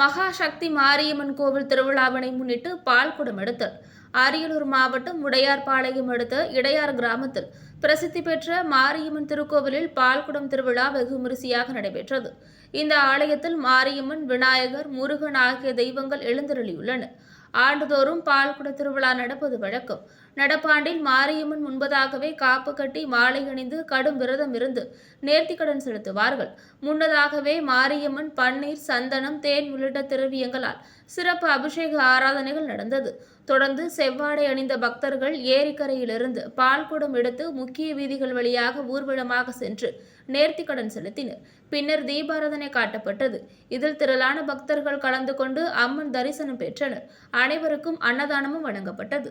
மகாசக்தி மாரியம்மன் கோவில் திருவிழாவினை முன்னிட்டு பால் குடம் எடுத்து அரியலூர் மாவட்டம் உடையார்பாளையம் அடுத்த இடையார் கிராமத்தில் பிரசித்தி பெற்ற மாரியம்மன் திருக்கோவிலில் பால்குடம் திருவிழா வெகு விமரிசையாக நடைபெற்றது. இந்த ஆலயத்தில் மாரியம்மன் விநாயகர் முருகன் ஆகிய தெய்வங்கள் எழுந்தருளியுள்ளன. ஆண்டுதோறும் பால்குட திருவிழா நடப்பது வழக்கம். நடப்பாண்டில் மாரியம்மன் முன்பதாகவே காப்பு கட்டி மாலை அணிந்து கடும் விரதம் இருந்து நேர்த்திக்கடன் செலுத்துவார்கள். முன்னதாகவே மாரியம்மன் பன்னீர் சந்தனம் தேன் உள்ளிட்ட திரவியங்களால் சிறப்பு அபிஷேக ஆராதனைகள் நடந்தது. தொடர்ந்து செவ்வாடை அணிந்த பக்தர்கள் ஏரிக்கரையிலிருந்து பால்குடம் எடுத்து முக்கிய வீதிகள் வழியாக ஊர்வலமாக சென்று நேர்த்திக்கடன் செலுத்தினர். பின்னர் தீபாராதனை காட்டப்பட்டது. இதில் திரளான பக்தர்கள் கலந்து கொண்டு அம்மன் தரிசனம் பெற்றனர். அனைவருக்கும் அன்னதானமும் வழங்கப்பட்டது.